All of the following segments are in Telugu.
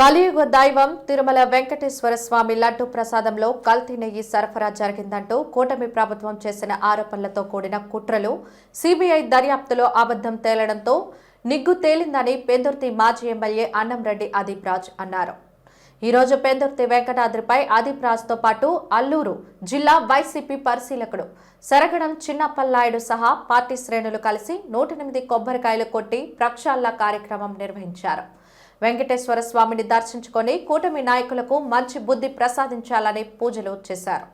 కలియుగ దైవం తిరుమల వెంకటేశ్వర స్వామి లడ్డు ప్రసాదంలో కల్తీ నెయ్యి సరఫరా జరిగిందంటూ కూటమి ప్రభుత్వం చేసిన ఆరోపణలతో కూడిన కుట్రలు సిబిఐ దర్యాప్తులో అబద్ధం తేలడంతో నిగ్గు తేలిందని పెందుర్తి మాజీ ఎమ్మెల్యే అన్నంరెడ్డి అదీప్ రాజ్ అన్నారు. ఈరోజు పెందుర్తి వెంకటాద్రిపై ఆదిప్ రాజ్తో పాటు అల్లూరు జిల్లా వైసీపీ పరిశీలకుడు సరగడం చిన్నప్పలనాయుడు సహా పార్టీ శ్రేణులు కలిసి నూట ఎనిమిది కొబ్బరికాయలు కొట్టి ప్రక్షాళన కార్యక్రమం నిర్వహించారు. వెంకటేశ్వర స్వామిని దర్శించుకొని కూటమి నాయకులకు మంచి బుద్ధి ప్రసాదించాలని పూజలు చేశారు.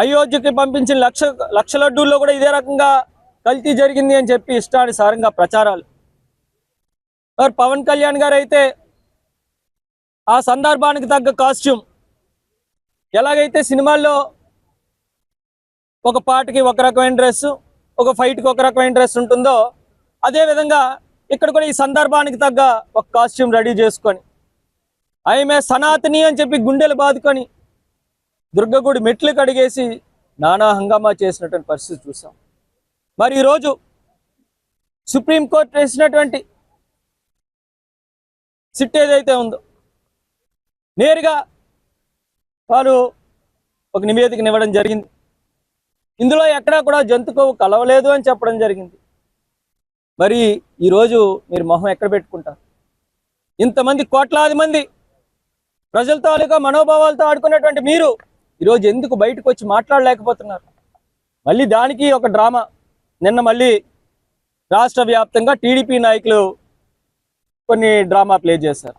అయోధ్యకి పంపించిన లక్ష లక్ష లడ్డూల్లో కూడా ఇదే రకంగా కల్తీ జరిగింది అని చెప్పి ఇష్టానుసారంగా ప్రచారాలు మరి పవన్ కళ్యాణ్ గారు అయితే ఆ సందర్భానికి తగ్గ కాస్ట్యూమ్ ఎలాగైతే సినిమాల్లో ఒక పాటకి ఒక రకమైన డ్రెస్ ఒక ఫైట్కి ఒక రకమైన డ్రెస్ ఉంటుందో అదేవిధంగా ఇక్కడ కూడా ఈ సందర్భానికి తగ్గ ఒక కాస్ట్యూమ్ రెడీ చేసుకొని ఆమె సనాతని అని చెప్పి గుండెలు బాదుకొని దుర్గగుడి మెట్లు కడిగేసి నానా హంగామా చేసినటువంటి పరిస్థితి చూసాం. మరి ఈరోజు సుప్రీంకోర్టు వేసినటువంటి సిట్ ఏదైతే ఉందో. నేరుగా వారు ఒక నివేదికను ఇవ్వడం జరిగింది. ఇందులో ఎక్కడా కూడా జంతుకోవు కలవలేదు అని చెప్పడం జరిగింది. మరి ఈరోజు మీరు మొహం ఎక్కడ పెట్టుకుంటారు? ఇంతమంది కోట్లాది మంది ప్రజల తాలూకా మనోభావాలతో ఆడుకున్నటువంటి మీరు ఈరోజు ఎందుకు బయటకు వచ్చి మాట్లాడలేకపోతున్నారు? మళ్ళీ దానికి ఒక డ్రామా. నిన్న మళ్ళీ రాష్ట్ర వ్యాప్తంగా టీడీపీ నాయకులు కొన్ని డ్రామా ప్లే చేశారు.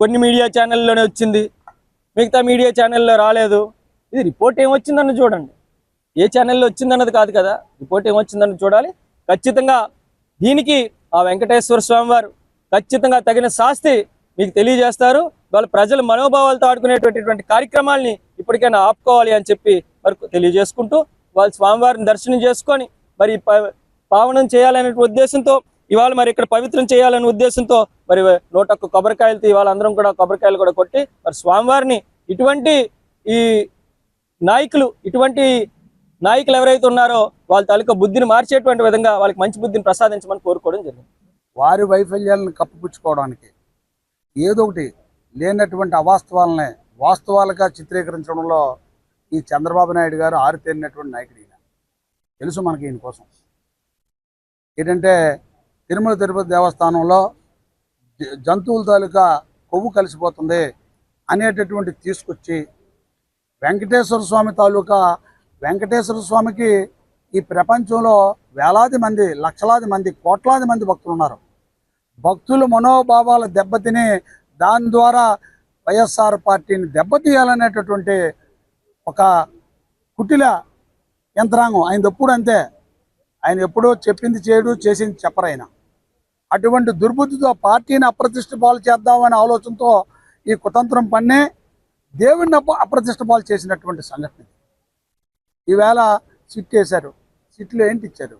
కొన్ని మీడియా ఛానల్లోనే వచ్చింది. మిగతా మీడియా ఛానల్లో రాలేదు. ఇది రిపోర్ట్ ఏమొచ్చిందన్న చూడండి. ఏ ఛానల్లో వచ్చిందన్నది కాదు కదా. రిపోర్ట్ ఏమొచ్చిందన్న చూడాలి. ఖచ్చితంగా దీనికి ఆ వెంకటేశ్వర స్వామి వారు ఖచ్చితంగా తగిన శాస్తి మీకు తెలియజేస్తారు. వాళ్ళ ప్రజల మనోభావాలతో ఆడుకునేటటువంటి కార్యక్రమాల్ని ఇప్పటికైనా ఆపుకోవాలి అని చెప్పి మరి తెలియజేసుకుంటూ వాళ్ళ స్వామివారిని దర్శనం చేసుకొని మరి పావనం చేయాలనే ఉద్దేశంతో ఇవాళ మరి ఇక్కడ పవిత్రం చేయాలనే ఉద్దేశంతో మరి నూట ఒక్క కొబ్బరికాయలతో ఇవాళ అందరం కూడా కొబ్బరికాయలు కూడా కొట్టి మరి స్వామివారిని ఇటువంటి ఈ నాయకులు ఇటువంటి నాయకులు ఎవరైతే ఉన్నారో వాళ్ళ తాలూకా బుద్ధిని మార్చేటువంటి విధంగా వాళ్ళకి మంచి బుద్ధిని ప్రసాదించమని కోరుకోవడం జరిగింది. వారి వైఫల్యాలను కప్పిపుచ్చుకోవడానికి ఏదో ఒకటి లేనటువంటి అవాస్తవాలనే వాస్తవాలుగా చిత్రీకరించడంలో ఈ చంద్రబాబు నాయుడు గారు ఆరితేరినటువంటి నాయకుడు ఈయన. తెలుసు మనకి ఈయన కోసం. ఏంటంటే తిరుమల తిరుపతి దేవస్థానంలో జ- జంతువుల తాలూకా కొవ్వు కలిసిపోతుంది అనేటటువంటి తీసుకొచ్చి వెంకటేశ్వర స్వామి తాలూకా వెంకటేశ్వర స్వామికి ఈ ప్రపంచంలో వేలాది మంది లక్షలాది మంది కోట్లాది మంది భక్తులు ఉన్నారు. భక్తుల మనోభావాల దెబ్బతిని దాని ద్వారా వైఎస్ఆర్ పార్టీని దెబ్బతీయాలనేటటువంటి ఒక కుటిల యంత్రాంగం. ఆయన ఎప్పుడు అంతే ఆయన ఎప్పుడో చెప్పింది చేయడు చేసింది చెప్పరు ఆయన. అటువంటి దుర్బుద్ధితో పార్టీని అప్రతిష్ట పాలు చేద్దామనే ఆలోచనతో ఈ కుతంత్రం పన్నే దేవుడిని అప్రతిష్ట పాలు చేసినటువంటి సంఘటన ఈవేళ సిట్ వేశారు. సిట్లో ఏంటి ఇచ్చారు?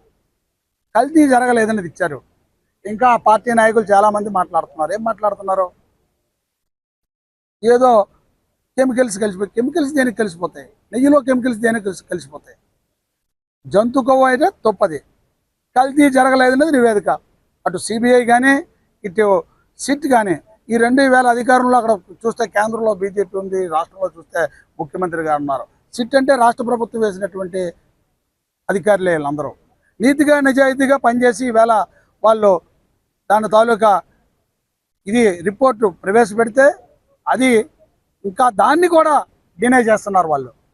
కల్తీ జరగలేదన్నది ఇచ్చారు. ఇంకా పార్టీ నాయకులు చాలామంది మాట్లాడుతున్నారు. ఏం మాట్లాడుతున్నారు? ఏదో కెమికల్స్ కలిసిపోయి కెమికల్స్ దేనికి కలిసిపోతాయి? నెయ్యిలో కెమికల్స్ దేనికి కలిసి కలిసిపోతాయి? జంతు కొవ్వు అయితే తప్పది. కల్తీ జరగలేదన్నది నివేదిక. అటు సిబిఐ కానీ ఇటు సిట్ కానీ ఈ రెండు వేల అధికారంలో అక్కడ చూస్తే కేంద్రంలో బీజేపీ ఉంది రాష్ట్రంలో చూస్తే ముఖ్యమంత్రి గారు ఉన్నారు. సిట్ అంటే రాష్ట్ర ప్రభుత్వం వేసినటువంటి అధికారులే వీళ్ళందరూ. నీతిగా నిజాయితీగా పనిచేసి ఈవేళ వాళ్ళు దాని తాలూకా ఇది రిపోర్టు ప్రవేశపెడితే అది ఇంకా దాన్ని కూడా డినై చేస్తున్నారు వాళ్ళు.